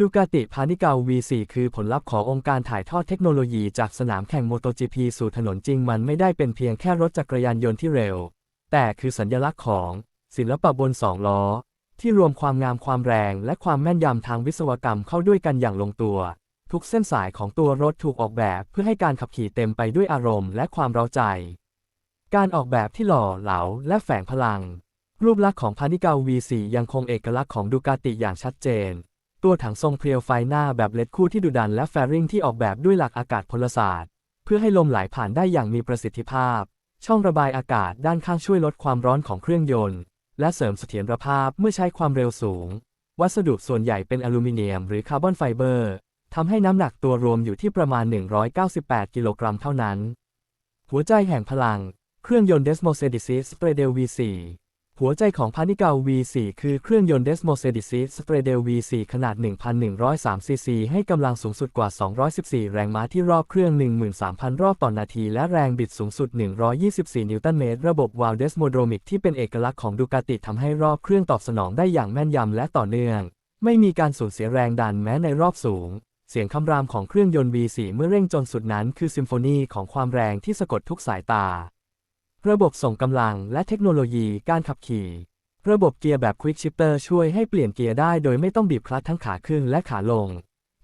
ดูกาติพานิกา V4 คือผลลัพธ์ขององค์การถ่ายทอดเทคโนโลยีจากสนามแข่ง MotoGP สู่ถนนจริงมันไม่ได้เป็นเพียงแค่รถจักรยานยนต์ที่เร็ว แต่คือสัญลักษณ์ของ ศิลปะบนสองล้อ ที่รวมความงามความแรง และความแม่นยำทางวิศวกรรมเข้าด้วยกันอย่างลงตัว ทุกเส้นสายของตัวรถถูกออกแบบเพื่อให้การขับขี่เต็มไปด้วยอารมณ์และความเร้าใจ การออกแบบที่หล่อเหลาและแฝงพลัง รูปลักษณ์ของพานิกา V4 ยังคงเอกลักษณ์ของดูกาติอย่างชัดเจน ตัวถังทรงเพรียวไฟหน้าแบบเลดคู่ที่ดุดันและแฟริงที่ออกแบบด้วยหลักอากาศพลศาสตร์ เพื่อให้ลมไหลผ่านได้อย่างมีประสิทธิภาพ ช่องระบายอากาศด้านข้างช่วยลดความร้อนของเครื่องยนต์ และเสริมเสถียรภาพเมื่อใช้ความเร็วสูง วัสดุส่วนใหญ่เป็นอลูมิเนียมหรือคาร์บอนไฟเบอร์ทำให้น้ำหนักตัวรวมอยู่ที่ประมาณ 198 กิโลกรัมเท่านั้น หัวใจแห่งพลัง เครื่องยนต์ Desmo Sedis Stradale V4 หัวใจของพานิกา V4 คือเครื่องยนต์ Desmo Sedis Stradale V4 ขนาด 1,103 ซีซี ให้กำลังสูงสุดกว่า 214 แรงม้าที่รอบเครื่อง 13,000 รอบต่อนนาที และแรงบิดสูงสุด 124 นิวตันเมตร ระบบวาล์ว Desmodromic ที่เป็นเอกลักษณ์ของดูกาติทำให้รอบเครื่องตอบสนองได้อย่างแม่นยำและต่อเนื่อง ไม่มีการสูญเสียแรงดันแม้ในรอบสูง เสียงคำรามของเครื่องยนต์ V4 เมื่อเร่งจนสุดนั้น คือซิมโฟนีของความแรงที่สะกดทุกสายตา ระบบส่งกำลังและเทคโนโลยีการขับขี่ ระบบเกียร์แบบ Quick Shifter ช่วยให้เปลี่ยนเกียร์ได้โดยไม่ต้องบีบคลัตช์ทั้งขาขึ้นและขาลง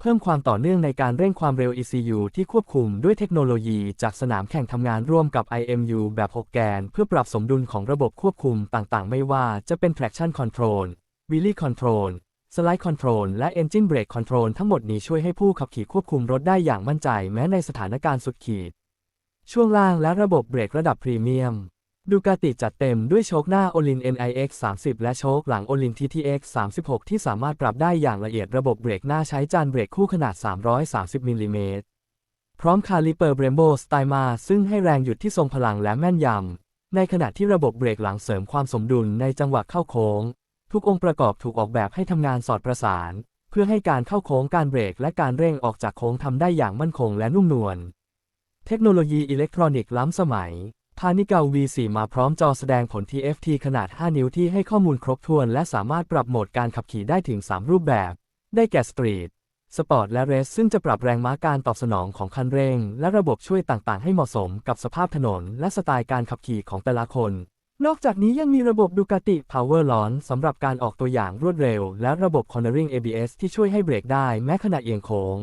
เพิ่มความต่อเนื่องในการเร่งความเร็ว ECU ที่ควบคุมด้วยเทคโนโลยีจากสนามแข่งทำงานร่วมกับ IMU แบบ 6 แกน เพื่อปรับสมดุลของระบบควบคุมต่างๆ ไม่ว่าจะเป็น traction control wheelie control slide control และ engine brake control ทั้งหมดนี้ช่วยให้ผู้ขับขี่ควบคุมรถได้อย่างมั่นใจ แม้ในสถานการณ์สุดขีด ช่วงล่างและระบบเบรกระดับพรีเมียมดูกาติจัดเต็มด้วยโชคหน้า Olin NIX 30 และโชคหลัง Olin TTX 36 ที่สามารถปรับได้อย่างละเอียดระบบเบรกหน้าใช้จานเบรกคู่ขนาด 330มิลลิเมตรพร้อมคาลิเปอร์เบรมโบสไตมาซึ่งให้แรงหยุดที่ทรงพลังและแม่นยำ ในขณะที่ระบบเบรกหลังเสริมความสมดุลในจังหวะเข้าโค้ง ทุกองค์ประกอบถูกออกแบบให้ทำงานสอดประสาน เพื่อให้การเข้าโค้งการเบรกและการเร่งออกจากโค้งทำได้อย่างมั่นคงและนุ่มนวล เทคโนโลยีอิเล็กทรอนิกส์ล้ำสมัย พานิกา V4 มาพร้อมจอแสดงผล TFT ขนาด 5 นิ้วที่ให้ข้อมูลครบถ้วน และสามารถปรับโหมดการขับขี่ได้ถึง 3 รูปแบบ ได้แก่สตรีท สปอร์ต และเรส ซึ่งจะปรับแรงม้าการตอบสนองของคันเร่ง และระบบช่วยต่างๆ ให้เหมาะสมกับสภาพถนน และสไตล์การขับขี่ของแต่ละคน นอกจากนี้ยังมีระบบดูกาติ Power Launch สำหรับการออกตัวอย่างรวดเร็ว และระบบ Cornering ABS ที่ช่วยให้เบรกได้แม้ขณะเอียงโค้ง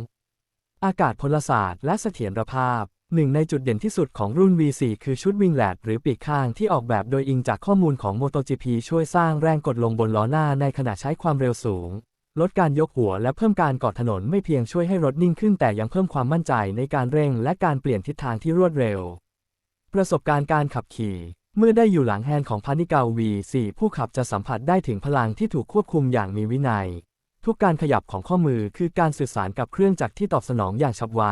อากาศพลศาสตร์ และเสถียรภาพ หนึ่งในจุดเด่นที่สุดของรุ่น V4 คือชุดวิงแลดหรือปีกข้างที่ออกแบบโดยอิงจากข้อมูลของ MotoGP ช่วยสร้างแรงกดลงบนล้อหน้าในขณะใช้ความเร็วสูง ลดการยกหัวและเพิ่มการกอดถนนไม่เพียงช่วยให้รถนิ่งขึ้นแต่ยังเพิ่มความมั่นใจในการเร่งและการเปลี่ยนทิศทางที่รวดเร็ว ประสบการณ์การขับขี่ เมื่อได้อยู่หลังแฮนด์ของพานิกา V4 ผู้ขับจะสัมผัสได้ถึงพลังที่ถูกควบคุมอย่างมีวินัย ทุกการขยับของข้อมือคือการสื่อสารกับเครื่องจักรที่ตอบสนองอย่างฉับไว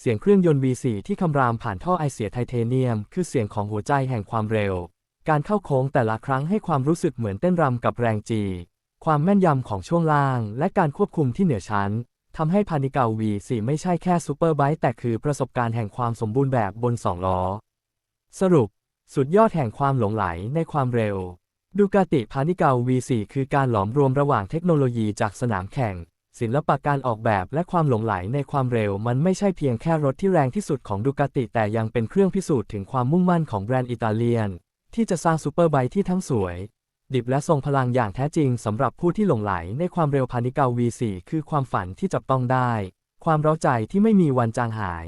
เสียงเครื่องยนต์ V4 ที่คำรามผ่านท่อไอเสียไทเทเนียม คือเสียงของหัวใจแห่งความเร็ว การเข้าโค้งแต่ละครั้งให้ความรู้สึกเหมือนเต้นรำกับแรงจี ความแม่นยำของช่วงล่าง และการควบคุมที่เหนือชั้นทำให้พานิกา V4 ไม่ใช่แค่ซูเปอร์ไบค์แต่คือประสบการณ์แห่งความสมบูรณ์แบบบนสองล้อ สรุป สุดยอดแห่งความหลงไหลในความเร็วดูกาติพานิกา V4 คือการหลอมรวมระหว่างเทคโนโลยีจากสนามแข่ง ศิลปะการออกแบบและความหลงไหลในความเร็วมันไม่ใช่เพียงแค่รถที่แรงที่สุดของดูกาติแต่ยังเป็นเครื่องพิสูจน์ถึงความมุ่งมั่นของแบรนด์อิตาเลียน ที่จะสร้างซูเปอร์ไบค์ที่ทั้งสวย ดิบและทรงพลังอย่างแท้จริงสำหรับผู้ที่หลงไหลในความเร็วพานิกา V4 คือความฝันที่จับต้องได้ ความเร้าใจที่ไม่มีวันจางหาย